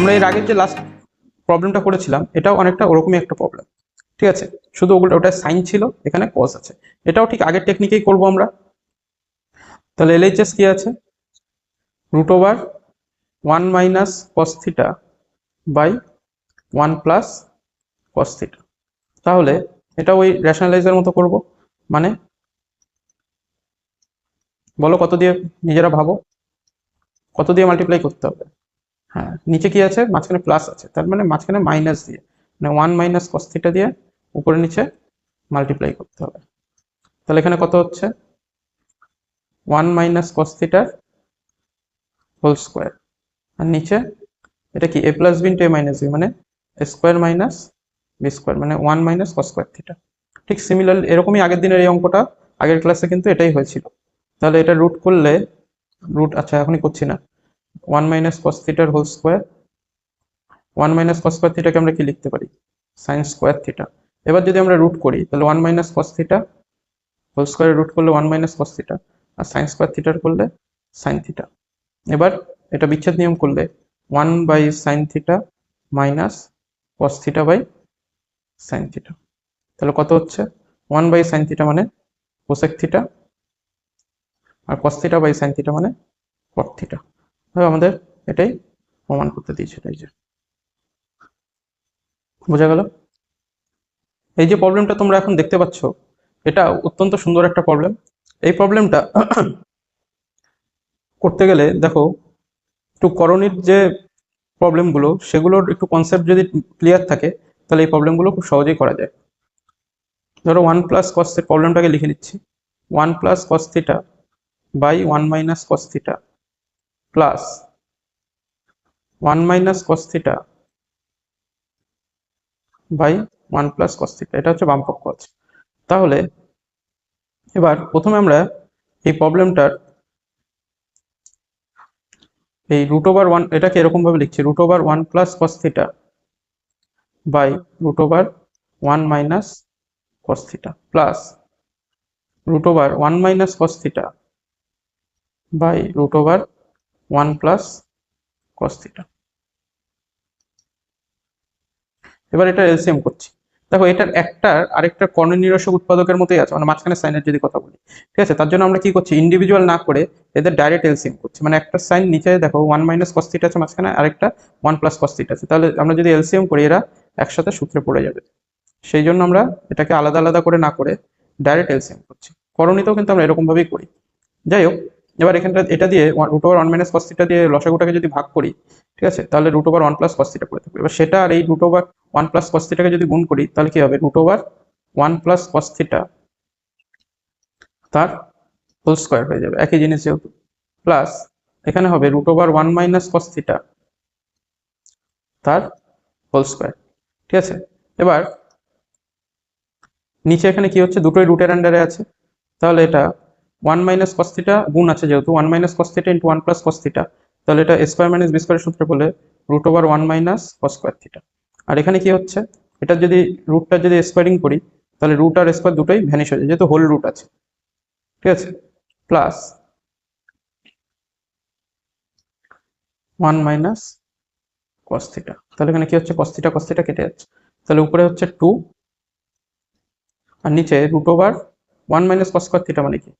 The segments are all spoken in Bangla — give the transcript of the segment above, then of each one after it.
আমরা এর আগের যে লাস্ট প্রবলেমটা করেছিলাম, এটাও অনেকটা ওরকমই একটা প্রবলেম ঠিক আছে? শুধু ওগুলো ওটা সাইন ছিল, এখানে কস আছে। এটাও ঠিক আগের টেকনিকেই করব আমরা। তাহলে এলএইচএস কি আছে? Root over one minus cos theta by one plus cos theta তাহলে এটা ওই রেশনালাইজের মতো করব। মানে বলো কত দিয়ে নিজেরা ভাবো? কত দিয়ে মাল্টিপ্লাই করতে হবে? হ্যাঁ নিচে কি আছে? মাঝখানে প্লাস আছে। তার মানে মাঝখানে মাইনাস দিয়ে মানে ওয়ান মাইনাস কস থিটা দিয়ে উপরে নিচে মাল্টিপ্লাই করতে হবে। তাহলে এখানে কত হচ্ছে? ওয়ান মাইনাস কস থিটার হোল স্কোয়ার আর নিচে, এটা কি? A plus B into A minus B মানে স্কোয়ার মাইনাস বি স্কোয়ার মানে one minus cos square theta ঠিক সিমিলার এরকমই আগের দিনের এই অঙ্কটা, আগের ক্লাসে কিন্তু এটাই হয়েছিল। তাহলে এটা রুট করলে রুট আচ্ছা এখনই করছি না। ওয়ান মাইনাস কস থিটার whole square one minus cos square থিটাকে আমরা কি লিখতে পারি? সাইন স্কোয়ার থিটা এবার যদি আমরা রুট করি, তাহলে one minus cos theta whole স্কোয়ারে রুট করলে ওয়ান মাইনাস কস থিটা আর সাইন স্কোয়ার থিটার করলে সাইন থিটা এবার এটা বিচ্ছেদ নিয়ম করলে one by sine theta minus cos theta by sine theta তাহলে কত হচ্ছে? ওয়ান বাই সাইন থিটা মানে cosec theta R cos theta by sine theta মানে কট থিটা আমাদের এটাই প্রমাণ করতে দিয়েছে এটাই যে। বোঝা গেল? এই যে প্রবলেমটা তোমরা এখন দেখতে পাচ্ছ, এটা অত্যন্ত সুন্দর একটা প্রবলেম এই প্রবলেমটা করতে গেলে, দেখো, একটু করণীর যে প্রবলেমগুলো সেগুলোর একটু কনসেপ্ট যদি ক্লিয়ার থাকে, তাহলে এই প্রবলেমগুলো খুব সহজেই করা যায়। ধরো ওয়ান প্লাস কসের প্রবলেমটাকে লিখে নিচ্ছি। One plus cos theta by one minus cos theta plus one minus cos by one plus cos এটা হচ্ছে বামপক্ষ আছে। তাহলে এবার প্রথমে আমরা এই প্রবলেমটার এই রুট ওভার ওয়ান এটাকে এরকম ভাবে লিখছি root over one plus cos by root over one minus cos plus root over one minus cos by root over one plus cos theta এবার এটা এলসিএম করছি। দেখো, এটার একটার আরেকটা কর্ণ নিরসক উৎপাদকের মতোই আছে মানে মাঝখানে সাইনের যদি কথা বলি। ঠিক আছে? তার জন্য আমরা কি করছি? ইন্ডিভিজুয়াল না করে এদের ডাইরেক্ট এলসিএম করছি। মানে একটা সাইন নিচে, দেখো ওয়ান মাইনাস কস্তিটা আছে মাঝখানে, আরেকটা ওয়ান প্লাস কস্তিটা আছে। তাহলে আমরা যদি এলসিএম করি, এরা একসাথে সূত্রে পড়ে যাবে। সেই জন্য আমরা এটাকে আলাদা আলাদা করে না করে ডাইরেক্ট এলসিএম করছি। করণীতেও কিন্তু আমরা এরকম ভাবেই করি। যাই হোক এবার এখানটা, এটা দিয়ে root over one minus cos theta দিয়ে লসাগুটাকে যদি ভাগ করি, ঠিক আছে? তাহলে root over one plus cos theta পড়ে থাকবে। এবার সেটা আর এই রুট ওভার ওয়ান প্লাস কস্তিটাকে যদি গুণ করি, তাহলে কি হবে? Root over one plus cos theta তার হোল স্কোয়ার হয়ে যাবে। একই জিনিস যেহেতু। প্লাস এখানে হবে root over one minus cos theta তার হোল স্কোয়ার ঠিক আছে? এবার, নিচে এখানে কি হচ্ছে? দুটোই রুটের আন্ডারে আছে। তাহলে এটা ওয়ান মাইনাস কস্তিটা গুণ আছে যেহেতু one minus cos theta into one plus cos theta তাহলে এটা স্কোয়ার মাইনাস বি স্কোয়ারের সূত্রে বলে root over one minus cos square theta আর এখানে কি হচ্ছে? এটা যদি রুটটা যদি স্কোয়ারিং করি, তাহলে রুট আর স্কোয়ার দুটোই ভ্যানিশ হয়ে যায়, যেহেতু হোল রুট আছে। ঠিক আছে? Plus one minus cos theta তাহলে এখানে কি হচ্ছে? কস থিটা কস থিটা কেটে যাচ্ছে। তাহলে উপরে হচ্ছে টু আর নিচে root over one minus cos square theta মানে কি?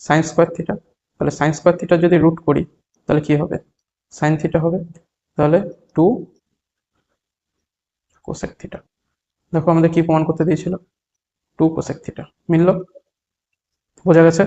সাইন স্কোয়ার থিটা তাহলে সাইন স্কোয়ার থিটা যদি রুট করি, তাহলে কি হবে? সাইন থিটা হবে, তাহলে টু কোসেক থিটা দেখো আমাদের কি প্রমাণ করতে দিয়েছিল? টু কোসেক থিটা মিলল? বোঝা গেছে?